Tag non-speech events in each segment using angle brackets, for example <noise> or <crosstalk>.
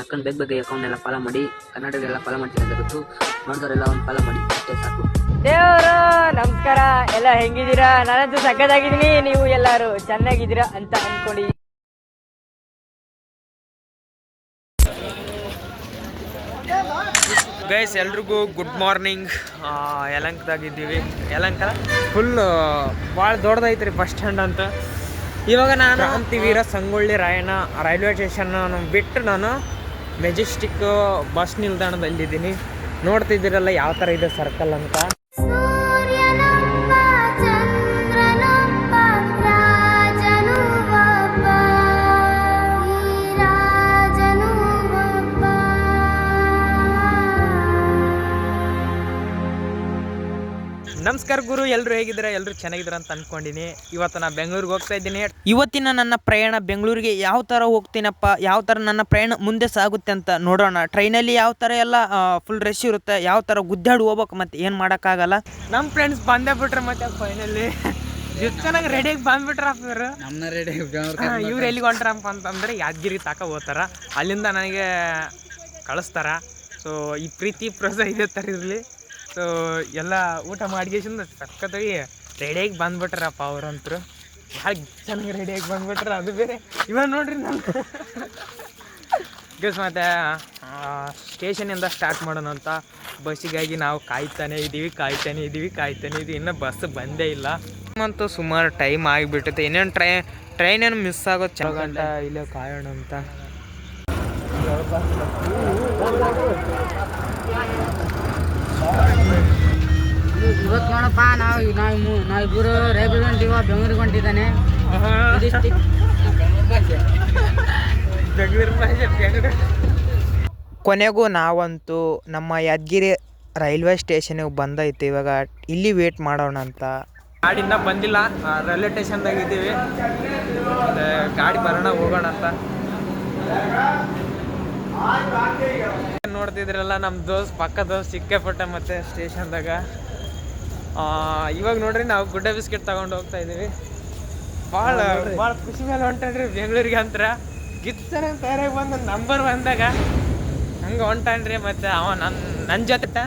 ಟಕ್ಕನ್ ಬೇಗ ಬೇಗ ಅಕೌಂಟ್ ಎಲ್ಲ ಫಾಲೋ ಮಾಡಿ ಕನ್ನಡದೆಲ್ಲ ಫಾಲೋ ಮಾಡ್ತೀನಿ ಅಂತ ಗೊತ್ತು. ನೋಡಿದವರೆಲ್ಲ ಒಂದು ಫಾಲೋ ಮಾಡಿ ಅಷ್ಟೇ ಸಾಕು. ದೇವರು ನಮಸ್ಕಾರ. ಎಲ್ಲ ಹೆಂಗಿದ್ದೀರಾ? ನಾನಂತೂ ಸಕ್ಕದಾಗಿದ್ದೀನಿ ನೀವು ಎಲ್ಲಾರು ಚೆನ್ನಾಗಿದ್ದೀರಾ ಅಂತ ಅನ್ಕೊಳ್ಳಿ. ಗೈಸ್ ಎಲ್ರಿಗೂ ಗುಡ್ ಮಾರ್ನಿಂಗ್ ಯಲಂಕದಾಗಿದ್ದೀವಿ. ಯಲಂಕ ಫುಲ್ ಭಾಳ ದೊಡ್ಡದೈತ್ರಿ ಬಸ್ ಸ್ಟ್ಯಾಂಡ್ ಅಂತ. ಇವಾಗ ನಾನು ಅಂತೀವಿರ ವೀರ ಸಂಗೊಳ್ಳಿ ರಾಯಣ್ಣ ರೈಲ್ವೆ ಸ್ಟೇಷನ್ ಬಿಟ್ಟು ನಾನು ಮೆಜೆಸ್ಟಿಕ್ ಬಸ್ ನಿಲ್ದಾಣದಲ್ಲಿದ್ದೀನಿ. ನೋಡ್ತಿದ್ದೀರಲ್ಲ ಯಾವ ಥರ ಇದೆ ಸರ್ಕಲ್ ಅಂತ. ನಮಸ್ಕಾರ ಗುರು ಎಲ್ಲರೂ ಹೇಗಿದ್ದೀರಾ? ಎಲ್ಲರೂ ಚೆನ್ನಾಗಿದ್ದೀರಾ ಅಂತ ಅನ್ಕೊಂಡಿನಿ. ಇವತ್ತು ನಾನು ಬೆಂಗಳೂರಿಗೆ ಹೋಗ್ತಾ ಇದ್ದೀನಿ. ಇವತ್ತಿನ ನನ್ನ ಪ್ರಯಾಣ ಬೆಂಗಳೂರಿಗೆ ಯಾವ ಥರ ಹೋಗ್ತೀನಪ್ಪ? ಯಾವ ಥರ ನನ್ನ ಪ್ರಯಾಣ ಮುಂದೆ ಸಾಗುತ್ತೆ ಅಂತ ನೋಡೋಣ. ಟ್ರೈನಲ್ಲಿ ಯಾವ ಥರ ಎಲ್ಲ ಫುಲ್ ರಶ್ ಇರುತ್ತೆ? ಯಾವ ಥರ ಗುದ್ದಾಡಿ ಹೋಗ್ಬೇಕು ಮತ್ತೆ ಏನು ಮಾಡೋಕ್ಕಾಗಲ್ಲ? ನಮ್ಮ ಫ್ರೆಂಡ್ಸ್ ಬಂದೇ ಬಿಟ್ರೆ ಮತ್ತೆ ಫೈನಲ್ಲಿ ಎಷ್ಟು ಚೆನ್ನಾಗಿ ರೆಡಿಯಾಗಿ ಬಂದ್ಬಿಟ್ರಪ್ಪ ಇವರು. ನಮ್ಮನ್ನ ರೆಡಿ ಇವ್ರು ಎಲ್ಲಿಗೆ ಹೊಂಟ್ರಪ್ಪ ಅಂತಂದ್ರೆ ಯಾದಗಿರಿ ತಾಕ ಹೋಗ್ತಾರ. ಅಲ್ಲಿಂದ ನನಗೆ ಕಳಿಸ್ತಾರ. ಸೊ ಈ ಪ್ರೀತಿ ಪ್ರೋಸ ಇದೇ ಥರ ಇರಲಿ. ಸೊ ಎಲ್ಲ ಊಟ ಮಾಡ್ಗೇಸಿಂದ ಸಖತ್ತಾಗಿ ರೆಡಿಯಾಗಿ ಬಂದ್ಬಿಟ್ರಪ್ಪ ಅವ್ರಂತರು. ಭಾಳ ಚೆನ್ನಾಗಿ ರೆಡಿಯಾಗಿ ಬಂದ್ಬಿಟ್ರ, ಅದು ಬೇರೆ. ಇವಾಗ ನೋಡ್ರಿ ನಾನು. ಗಸ್ ಮತ್ತೆ ಸ್ಟೇಷನಿಂದ ಸ್ಟಾರ್ಟ್ ಮಾಡೋಣ ಅಂತ. ಬಸ್ಸಿಗಾಗಿ ನಾವು ಕಾಯ್ತಾನೆ ಇದ್ದೀವಿ ಕಾಯ್ತಾನೆ ಇದ್ದೀವಿ ಕಾಯ್ತಾನೆ ಇದೀವಿ. ಇನ್ನೂ ಬಸ್ ಬಂದೇ ಇಲ್ಲ. ಅಂತೂ ಸುಮಾರು ಟೈಮ್ ಆಗಿಬಿಟ್ಟೈತೆ ಇನ್ನೇನು ಟ್ರೈ ಟ್ರೈನ್ ಏನು ಮಿಸ್ ಆಗೋ ಚಲೋ ಗಂಟ ಇಲ್ಲೇ ಕಾಯೋಣ ಅಂತ. ಇವತ್ತು ನೋಡಪ್ಪ ನಾವು ನಾವು ನಾವಿಬ್ಬರು ರೈಬಲ್ ಹೊಂಟಿವ ಬೆಂಗಳೂರಿಗೆ ಹೊಂಟಿದ್ದಾನೆ. ಕೊನೆಗೂ ನಾವಂತೂ ನಮ್ಮ ಯಾದಗಿರಿ ರೈಲ್ವೆ ಸ್ಟೇಷನ್ ಬಂದೈತೆ ಇವಾಗ ಇಲ್ಲಿ ವೇಟ್ ಮಾಡೋಣ ಅಂತ. ಗಾಡಿ ಇನ್ನೂ ಬಂದಿಲ್ಲ ರೈಲ್ವೆ ಸ್ಟೇಷನ್ದಾಗ ಇದ್ದೀವಿ. ಗಾಡಿ ಬರೋಣ ಹೋಗೋಣ ಅಂತ. ನೋಡ್ತಿದ್ರಲ್ಲ ನಮ್ಮ ದೋಸ್ತ್ ಪಕ್ಕ ದೋಸ್ತ್ ಸಿಕ್ಕಾಪಟ್ಟೆ ಮತ್ತೆ ಸ್ಟೇಷನ್ದಾಗ. ಇವಾಗ ನೋಡ್ರಿ ನಾವು ಗುಡ್ಡ ಬಿಸ್ಕೆಟ್ ತಗೊಂಡು ಹೋಗ್ತಾ ಇದೀವಿ. ಭಾಳ ಭಾಳ ಖುಷಿ ಮೇಲೆ ಹೊಂಟನ್ರಿ ಬೆಂಗಳೂರಿಗೆ ಅಂತರ ಗಿತ್ತನ ತಯಾರಾಗಿ ಬಂದು ನಂಬರ್ ಬಂದಾಗ. ಹಂಗೆ ಹೊಂಟನ್ರಿ ಮತ್ತೆ ಅವ ನನ್ನ ನನ್ನ ಜೊತೆ.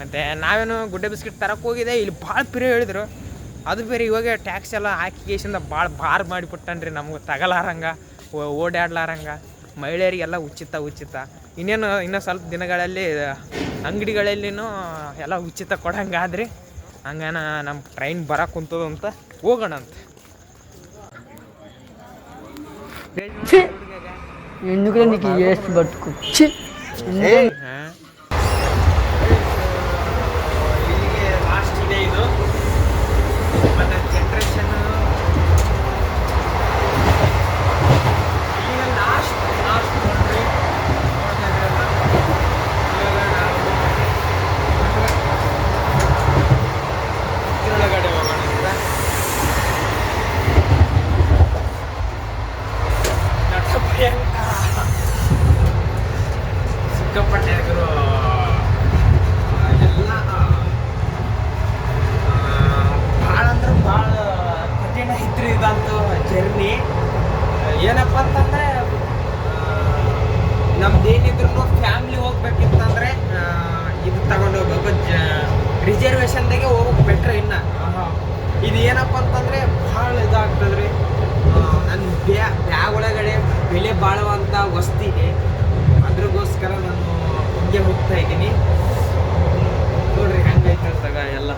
ಮತ್ತೆ ನಾವೇನು ಗುಡ್ಡ ಬಿಸ್ಕೆಟ್ ತರಕ್ಕೆ ಹೋಗಿದೆ ಇಲ್ಲಿ ಭಾಳ ಪಿರಿ ಹೇಳಿದ್ರು. ಅದು ಬೇರೆ ಇವಾಗ ಟ್ಯಾಕ್ಸ್ ಎಲ್ಲ ಹಾಕಿ ಕೇಸಿಂದ ಭಾಳ ಭಾರ ಮಾಡಿಬಿಟ್ಟನ್ರಿ ನಮ್ಗೆ ತಗಲಾರಂಗ ಓಡಾಡ್ಲಾರಂಗ. ಮಹಿಳೆಯರಿಗೆಲ್ಲ ಉಚಿತ ಉಚಿತ. ಇನ್ನೇನು ಇನ್ನೂ ಸ್ವಲ್ಪ ದಿನಗಳಲ್ಲಿ ಅಂಗಡಿಗಳಲ್ಲಿನೂ ಎಲ್ಲ ಉಚಿತ ಕೊಡಂಗಾದ್ರಿ ಹಂಗಾನ ನಮ್ಮ ಟ್ರೈನ್ ಬರಕ್ಕೆ ಕುಂತದ ಅಂತ ಹೋಗೋಣ ಅಂತ ఎందుకు నీకు వేస్ట్ పట్టుకు ಗುರು ಎಲ್ಲ ಭಾಳ ಅಂದ್ರೆ ಭಾಳ ಕಠಿಣ ಇದ್ರಿ ಇದಂತೂ ಜರ್ನಿ ಏನಪ್ಪ ಅಂತಂದ್ರೆ ನಮ್ದೇನಿದ್ರು ಫ್ಯಾಮ್ಲಿ ಹೋಗ್ಬೇಕಿತ್ತಂದ್ರೆ ಇದು ತಗೊಂಡು ಹೋಗ್ಬೇಕು. ಜ ರಿಸರ್ವೇಷನ್ದಾಗೆ ಹೋಗೋಕೆ ಬೆಟ್ರ್ ಇನ್ನ. ಇದು ಏನಪ್ಪ ಅಂತಂದ್ರೆ ಭಾಳ ಇದಾಗ್ತದ್ರಿ. ನನ್ನ ಬ್ಯಾ ಬ್ಯಾಗ್ ಒಳಗಡೆ ಬೆಲೆ ಬಾಳುವಂಥ ವಸ್ತಿಗೆ ಅದ್ರಗೋಸ್ಕರ ನಾನು ಹಿಂಗೆ ಹೋಗ್ತಾ ಇದ್ದೀನಿ. ನೋಡ್ರಿ ಹೆಂಗೈತೆ ಅಂತಾಗ ಎಲ್ಲ.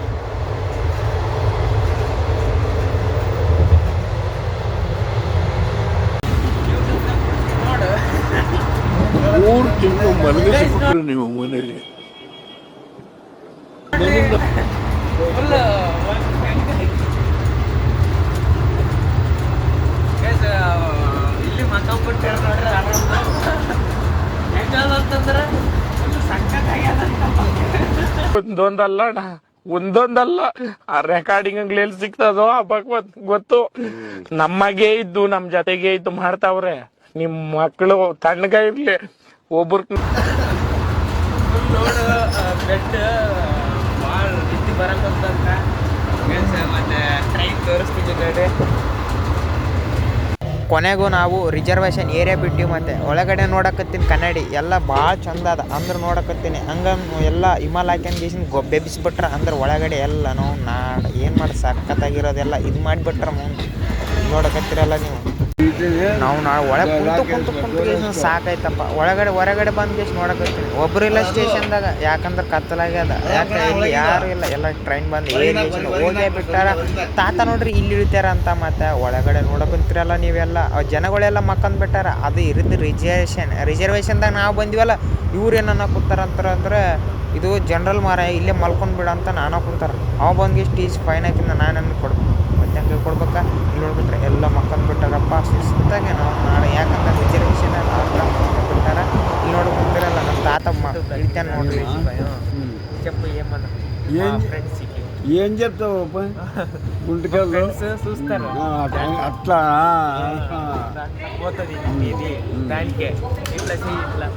ಮೂರು ತಿಂಗಳು ಮಲಗಿಸ್ಬಿಟ್ರು ನೀವು ಮನೇಲಿ ಫುಲ್ ಇಲ್ಲಿ ಮಕ್ಕಂಬಿಟ್ಟು ನೋಡ್ರಿ ಸಕ್ಕತ್ತಾಗ್ಯದ ಒಂದೊಂದಲ್ಲ ಅಣ್ಣ ಒಂದೊಂದಲ್ಲ. ಆ ರೆಕಾರ್ಡಿಂಗ್ ಎಲ್ಲಿ ಸಿಗ್ತದೋ ಆ ಭಗವತ್ ಗೊತ್ತು. ನಮಗೆ ಇದ್ದು ನಮ್ ಜೊತೆಗೆ ಇದ್ದು ಮಾಡ್ತಾವ್ರೆ. ನಿಮ್ ಮಕ್ಕಳು ತಣ್ಣಗ ಇರ್ಲಿ. ಒಬ್ರು ನೋಡು ಬೆಡ್ ಭಾಳ ಮತ್ತೆ ಟ್ರೈನ್ ತೋರಿಸ್ತೀನಿ ನೋಡಿ ಕೊನೆಗೂ ನಾವು ರಿಸರ್ವೇಶನ್ ಏರಿಯಾ ಬಿಟ್ಟು ಮತ್ತೆ. ಒಳಗಡೆ ನೋಡಕತ್ತೀನಿ ಕನ್ನಡಿ, ಎಲ್ಲ ಭಾಳ ಚಂದ ಅದ. ಅಂದ್ರೆ ನೋಡಕತ್ತೀನಿ. ಹಂಗ ಎಲ್ಲ ಹಿಮಾಲ ಗೀಸಿನ ಬೆಬಿಸ್ಬಿಟ್ರ ಅಂದ್ರೆ ಒಳಗಡೆ ಎಲ್ಲ ನಾವು ನಾಡ, ಏನು ಮಾಡಿ ಸಕ್ಕತ್ತಾಗಿರೋದೆಲ್ಲ ಇದು ಮಾಡಿಬಿಟ್ರ ನೋಡಕತ್ತೀರಲ್ಲ ನೀವು. ನಾವು ನಾಳೆ ಒಳಗೆ ಕುಂತು ಕುಂತು ಕುಂತು ಸಾಕಾಯ್ತಪ್ಪ. ಒಳಗಡೆ ಹೊರಗಡೆ ಬಂದು ನೋಡಕತ್ತೀನಿ ಒಬ್ರು ಇಲ್ಲ ಸ್ಟೇಷನ್ದಾಗ, ಯಾಕಂದ್ರೆ ಕತ್ತಲಾಗ್ಯದ ಯಾಕೆ ಇಲ್ಲಿ ಯಾರು ಇಲ್ಲ. ಎಲ್ಲ ಟ್ರೈನ್ ಬಂದು ಏನೇ ಹೋಗೇ ಬಿಟ್ಟಾರ. ತಾತ ನೋಡ್ರಿ ಇಲ್ಲಿ ಇಳಿತಾರ ಅಂತ ಮತ್ತೆ ಒಳಗಡೆ ನೋಡಕಂತೀರಲ್ಲ ನೀವೆಲ್ಲ. ಜನಗಳೆಲ್ಲ ಮಕ್ಕಂದ್ ಬಿಟ್ಟಾರ. ಅದು ಇರಿದ್ದು ರಿಸರ್ವೇಷನ್ ರಿಸರ್ವೇಷನ್ದಾಗ ನಾವು ಬಂದಿವಲ್ಲ, ಇವ್ರು ಏನನ್ನ ಕೂತಾರ ಅಂತಾರ ಅಂದ್ರೆ ಇದು ಜನರಲ್ ಮಾರ ಇಲ್ಲೇ ಮಲ್ಕೊಂಡ್ಬಿಡ ಅಂತ ನಾನು ಕುಂತಾರ. ಅವ ಬಂದು ಈಸ್ ಫೈನ್ ಹಾಕಿಂದ ನಾನು ಕೊಡ್ಬೇಕು ಮತ್ತೆ ಹಂಗೆ ಕೊಡ್ಬೇಕಾ ಇಲ್ಲಿ ನೋಡ್ಬಿಟ್ರೆ ಎಲ್ಲ ಮಕ್ಕಂದ್ ಬಿಟ್ಟಾರಪ್ಪ ಸುಸ್ತಾಗೆ ನಾವು ನಾಳೆ ಯಾಕಂದ್ರೆ ರಿಸರ್ವೇಷನ್ ಬಿಟ್ಟಾರ ಇಲ್ಲಿ ನೋಡ್ಕೊಂತಿರಲ್ಲ ನಮ್ಮ ತಾತ ಇಳಿತಾನ ನೋಡ್ರಿ చెప్పు ఏమన్నా ఏం- ఫ్రెండ్స్ ఏం చెప్తావు గుంటకెళ్ళు ఫ్రెండ్స్ చూస్తారు అట్లా పోతుంది ఇది దానికే ఇట్లా చెయ్యి ఇట్లా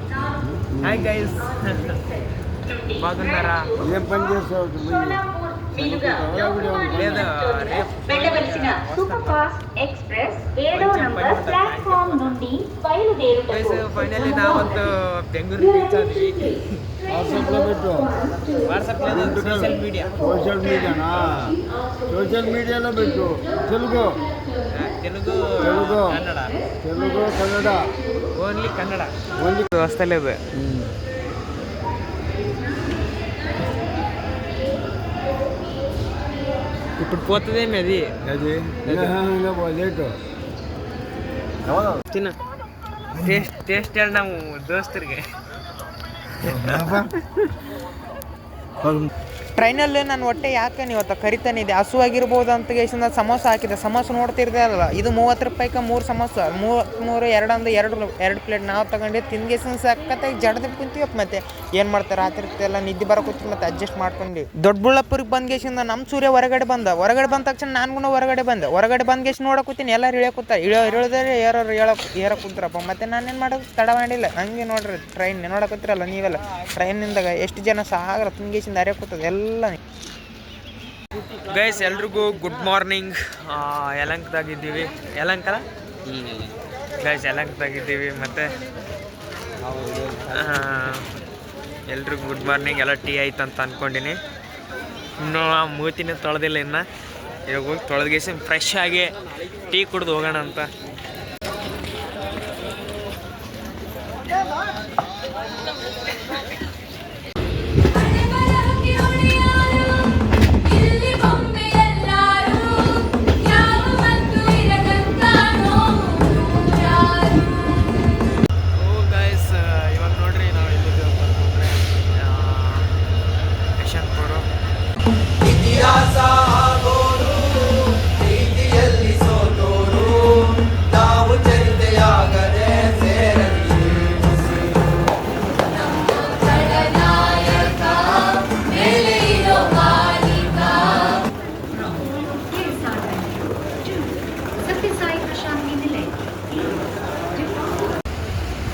హాయ్ గైస్ బాగున్నారా ఏం పని చేస్తావు లేదా రేపు వెళ్ళవలసిన సూపర్ ఫాస్ట్ ఎక్స్ప్రెస్ ఏడో నంబర్ ప్లాట్ఫామ్ నుండి బయలుదేరుటకు ಫೈನಲಿ ನಾವೊಂದು ಬೆಂಗಳೂರು ರೀಚ್ ಆದ್ವಿ వాట్సాప్లో పెట్టు WhatsApp social media social మీడియానా social మీడియాలో పెట్టు తెలుగు తెలుగు తెలుగు. కన్నడ తెలుగు కన్నడ ఓన్లీ కన్నడ ఓన్లీ వస్తలేదు ఇప్పుడు పోతుందేమి అది? అది? లేటు. తిన్న టేస్ట్ టేస్ట్ వెళ్దాము దోస్తురికి <laughs> ಟ್ರೈನಲ್ಲಿ ನಾನು ಹೊಟ್ಟೆ ಯಾಕೆ ಇವತ್ತು ಕರಿತಾನೆ ಇದೆ ಹಸುವಾಗಿರ್ಬೋದು ಅಂತ ಗೇಸಿಂದ ಸಮೋಸ ಹಾಕಿದೆ. ಸಮೋಸ ನೋಡ್ತಿರ್ದೆ ಅಲ್ಲ ಇದು ಮೂವತ್ತು ರೂಪಾಯಿಗೆ ಮೂರು ಸಮೋಸ. ಮೂವತ್ತ್ಮೂರು ಎರಡೊಂದು, ಎರಡು ಎರಡು ಪ್ಲೇಟ್ ನಾವು ತಗೊಂಡು ತಿನ್ಗೇಸಿನ ಸಕ್ಕತ್ತಾಗಿ ಜಡದ ಕುಂತೀವಪ್ಪ ಮತ್ತೆ. ಏನು ಮಾಡ್ತಾರೆ ರಾತ್ರಿ ಎಲ್ಲ ನಿದ್ದೆ ಬರೋಕೊತ್ತಿ ಮತ್ತೆ ಅಡ್ಜಸ್ಟ್ ಮಾಡ್ಕೊಂಡು. ದೊಡ್ಡ ಬಳ್ಳಾಪುರಿಗೆ ಬಂದ ಗೇಸಿಂದ ನಮ್ಮ ಸೂರ್ಯ ಹೊರಗಡೆ ಬಂದ. ಹೊರಗಡೆ ಬಂದ ತಕ್ಷಣ ನಾನು ಕೂಡ ಹೊರಗಡೆ ಬಂದೆ. ಹೊರಗಡೆ ಬಂದ ಗೇಸಿ ನೋಡಕೂತೀನಿ ಎಲ್ಲರೂ ಇಳಿಯೋಕೂತಾರೆ ಇಳಿಯೋ ಇಳಿದ್ರೆ ಏರೋರು ಹೇಳೋ ಏರ ಕೂತಾರಪ್ಪ. ಮತ್ತೆ ನಾನೇನು ಮಾಡೋದು? ತಡ ಮಾಡಿಲ್ಲ ಹಂಗೆ ನೋಡ್ರಿ, ಟ್ರೈನ್ ನೋಡಕತ್ತಿರಲ್ಲ ನೀವೆಲ್ಲ. ಟ್ರೈನಿಂದಾಗ ಎಷ್ಟು ಜನ ಸಾಗರ ತುಂಗೇಸಿಂದ ಅರೆ ಕೂತದೆ. ಎಲ್ಲ ಗೈಸ್ ಎಲ್ರಿಗೂ ಗುಡ್ ಮಾರ್ನಿಂಗ್ ಯಲಂಕದಾಗಿದ್ದೀವಿ. ಯಲಂಕಲ ಗೈಸ್ ಯಲಂಕದಾಗಿದ್ದೀವಿ. ಮತ್ತು? ಎಲ್ರಿಗೂ ಗುಡ್ ಮಾರ್ನಿಂಗ್ ಎಲ್ಲ ಟೀ ಆಯ್ತು ಅಂತ ಅಂದ್ಕೊಂಡಿನಿ ಇನ್ನೂ ಆ ಮೂತಿನ ತೊಳೆದಿಲ್ಲ ಇನ್ನ. ಇವಾಗ ಹೋಗಿ ತೊಳೆದ್ಗೇಸಿ ಫ್ರೆಶ್ ಆಗಿ ಟೀ ಕುಡ್ದು ಹೋಗೋಣ ಅಂತ.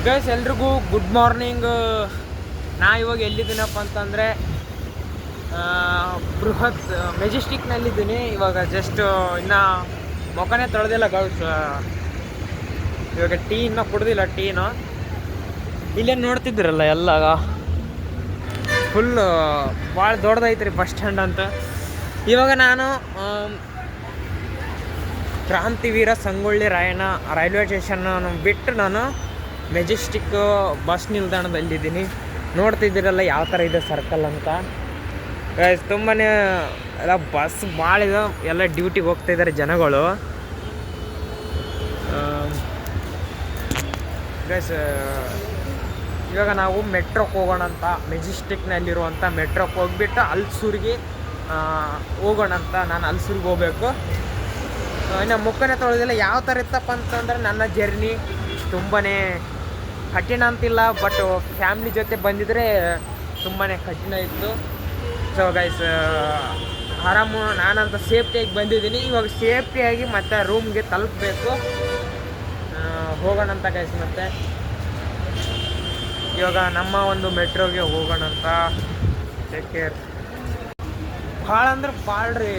ಗೈಸ್ ಎಲ್ರಿಗೂ ಗುಡ್ ಮಾರ್ನಿಂಗ್ ನಾ ಇವಾಗ ಎಲ್ಲಿದ್ದೀನಪ್ಪ ಅಂತಂದರೆ ಬೃಹತ್ ಮೆಜೆಸ್ಟಿಕ್ನಲ್ಲಿದ್ದೀನಿ. ಇವಾಗ ಜಸ್ಟ್ ಇನ್ನು ಮೊಕನೇ ತೊಳೆದಿಲ್ಲ ಗೌಸ್ ಇವಾಗ ಟೀ ಇನ್ನೂ ಕುಡ್ದಿಲ್ಲ ಟೀನು ಇಲ್ಲೇನು ನೋಡ್ತಿದ್ದೀರಲ್ಲ ಎಲ್ಲ? ಫುಲ್ ಭಾಳ ದೊಡ್ಡದೈತ್ರಿ ಬಸ್ ಸ್ಟ್ಯಾಂಡ್ ಅಂತ. ಇವಾಗ ನಾನು ಕ್ರಾಂತಿವೀರ ಸಂಗೊಳ್ಳಿ ರಾಯಣ್ಣ, ರೈಲ್ವೆ ಸ್ಟೇಷನ್ ಬಿಟ್ಟು ನಾನು ಮೆಜೆಸ್ಟಿಕ್ ಬಸ್ ನಿಲ್ದಾಣದಲ್ಲಿದ್ದೀನಿ. ನೋಡ್ತಿದ್ದೀರಲ್ಲ ಯಾವ ಥರ ಇದೆ ಸರ್ಕಲ್ ಅಂತ. ತುಂಬಾ ಎಲ್ಲ ಬಸ್ ಭಾಳ ಎಲ್ಲ ಡ್ಯೂಟಿಗೆ ಹೋಗ್ತಾ ಇದ್ದಾರೆ ಜನಗಳು. ಗೈಸ್ ಇವಾಗ ನಾವು ಮೆಟ್ರೋಕ್ಕೆ ಹೋಗೋಣ ಅಂತ ಮೆಜೆಸ್ಟಿಕ್ನಲ್ಲಿರುವಂಥ ಮೆಟ್ರೋಕ್ಕೆ ಹೋಗ್ಬಿಟ್ಟು ಅಲ್ಸೂರಿಗೆ ಹೋಗೋಣ ಅಂತ ನಾನು ಅಲ್ಸೂರಿಗೆ ಹೋಗ್ಬೇಕು. ಇನ್ನು ಮುಖನೇ ತೊಳೆದಿಲ್ಲ, ಯಾವ ಥರ ಇತ್ತಪ್ಪ ಅಂತಂದರೆ ನನ್ನ ಜರ್ನಿ ತುಂಬಾ ಕಠಿಣ ಅಂತಿಲ್ಲ ಬಟ್ ಫ್ಯಾಮ್ಲಿ ಜೊತೆ ಬಂದಿದ್ರೆ ತುಂಬಾ ಕಠಿಣ ಇತ್ತು. ಸೊ ಗೈಸ್ ಆರಾಮು, ನಾನಂತ ಸೇಫ್ಟಿಯಾಗಿ ಬಂದಿದ್ದೀನಿ. ಇವಾಗ ಸೇಫ್ಟಿಯಾಗಿ ಮತ್ತೆ ರೂಮ್ಗೆ ತಲುಪಬೇಕು. ಹೋಗೋಣ ಅಂತ ಗೈಸ್ ಮತ್ತೆ. ಇವಾಗ ನಮ್ಮ ಒಂದು ಮೆಟ್ರೋಗೆ ಹೋಗೋಣ ಅಂತ. ಟೇಕ್ ಕೇರ್ ಭಾಳ ಅಂದ್ರೆ ಭಾಳ ರೀ,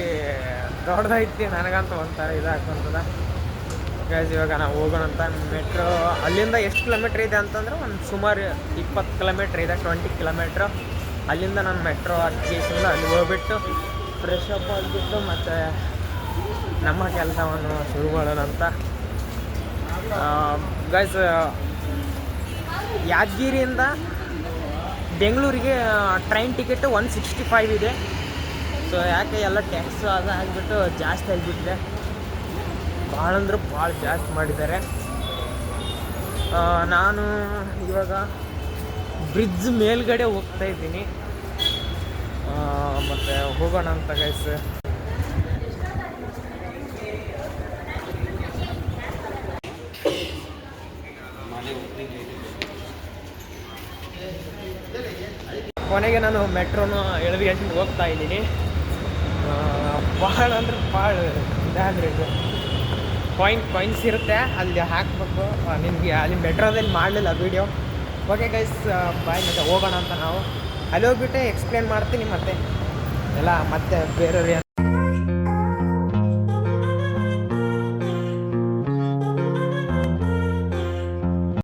ದೊಡ್ಡದೈತಿ ನನಗಂತ ಒಂಥರ ಇದಾಗ್ತದ ಗೈಸ್ ಇವಾಗ ನಾವು ಹೋಗೋಣ ಅಂತ. ಮೆಟ್ರೋ, ಅಲ್ಲಿಂದ ಎಷ್ಟು ಕಿಲೋಮೀಟ್ರ್ ಇದೆ ಅಂತಂದ್ರೆ ಒಂದು ಸುಮಾರು ಇಪ್ಪತ್ತು ಕಿಲೋಮೀಟ್ರ್ ಇದೆ ಟ್ವೆಂಟಿ ಕಿಲೋಮೀಟ್ರು ಅಲ್ಲಿಂದ ನಾನು ಮೆಟ್ರೋ ಹತ್ತಿಸಿಂದ ಅಲ್ಲಿ ಹೋಗ್ಬಿಟ್ಟು ಫ್ರೆಶ್ ಅಪ್ ಆಗಿಬಿಟ್ಟು ಮತ್ತು ನಮ್ಮ ಕೆಲಸವನ್ನು ಶುರು ಮಾಡೋಣಂತ ಗೈಸ್ ಯಾದಗಿರಿಯಿಂದ ಬೆಂಗಳೂರಿಗೆ train ticket one sixty five ಇದೆ. ಸೊ ಯಾಕೆ ಎಲ್ಲ ಟ್ಯಾಕ್ಸು ಅದು ಆಗಿಬಿಟ್ಟು ಜಾಸ್ತಿ ಆಗಿಬಿಟ್ಟಿದೆ. ಭಾಳ ಅಂದ್ರೆ ಭಾಳ ಜಾಸ್ತಿ ಮಾಡಿದ್ದಾರೆ. ನಾನು ಇವಾಗ ಬ್ರಿಡ್ಜ್ ಮೇಲ್ಗಡೆ ಹೋಗ್ತಾ ಇದ್ದೀನಿ. ಮತ್ತು ಹೋಗೋಣ ಅಂತ ಗೈಸ್ ಕೊನೆಗೆ ನಾನು ಮೆಟ್ರೋನ ಎಳವಿ ಗಂಟೆಗೆ ಹೋಗ್ತಾ ಇದ್ದೀನಿ. ಭಾಳ ಅಂದ್ರೆ ಭಾಳ ಇದಾಗ್ರಿ ಇದು. ಕಾಯಿನ್ ಕಾಯಿನ್ಸ್ ಇರುತ್ತೆ. ಅಲ್ಲಿ ಹಾಕ್ಬೇಕು. ನಿಮಗೆ ಅಲ್ಲಿ ಮೆಟ್ರೋದಲ್ಲಿ ಮಾಡಲಿಲ್ಲ ವೀಡಿಯೋ ಓಕೆ ಗೈಸ್ ಬಾಯ್ ಮತ್ತೆ ಹೋಗೋಣ ಅಂತ ನಾವು. ಅಲ್ಲಿ ಹೋಗ್ಬಿಟ್ಟೆ ಎಕ್ಸ್ಪ್ಲೇನ್ ಮಾಡ್ತೀನಿ ಮತ್ತೆ. ಎಲ್ಲ, ಮತ್ತೆ ಬೇರೆಯವ್ರು